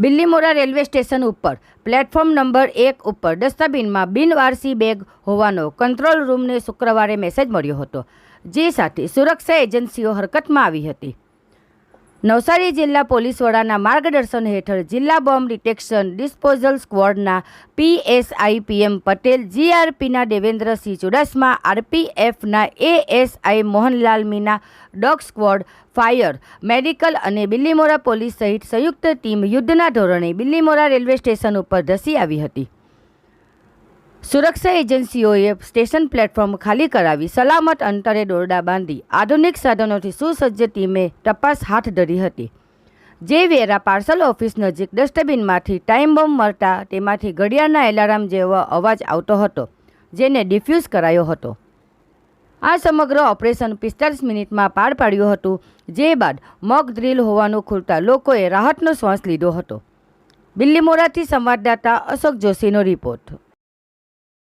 Bilimora railway station ઉપર, platform number એક ઉપર ડસ્ટબિનમાં બિનવારસી બેગ હોવાનો કંટ્રોલ રૂમને શુક્રવારે મેસેજ મળ્યો હતો. જે સાથે સુરક્ષા એજન્સીઓ હરકતમાં આવી હતી. નવસારી જિલ્લા પોલીસ વડાના માર્ગદર્શન હેઠળ જિલ્લા બોમ્બ ડિટેક્શન ડિસ્પોઝલ સ્ક્વોડના પીએસઆઈ પીએમ પટેલ, જીઆરપીના Devendrasinh Chudasama, આરપીએફના ASI Mohanlal Meena, dog squad, fire, medical અને બિલ્લીમોરા પોલીસ સહિત સંયુક્ત ટીમ યુદ્ધના ધોરણે બિલ્લીમોરા રેલવે સ્ટેશન ઉપર ધસી આવી હતી. સુરક્ષા એજન્સીઓએ સ્ટેશન પ્લેટફોર્મ ખાલી કરાવી સલામત અંતરે દોરડા બાંધી આધુનિક સાધનોથી સુસજ્જ ટીમે તપાસ હાથ ધરી હતી. જે વેરા પાર્સલ ઓફિસ નજીક ડસ્ટબિનમાંથી ટાઈમ બોમ્બ મળતા તેમાંથી ઘડિયાળના એલાર્મ જેવો અવાજ આવતો હતો, જેને ડિફ્યુઝ કરાયો હતો. આ સમગ્ર ઓપરેશન પિસ્તાલીસ મિનિટમાં પાર પાડ્યું હતું, જે બાદ મોક ડ્રીલ હોવાનું ખુલતા લોકોએ રાહતનો શ્વાસ લીધો હતો. બિલ્લીમોરાથી સંવાદદાતા અશોક જોશીનો રિપોર્ટ.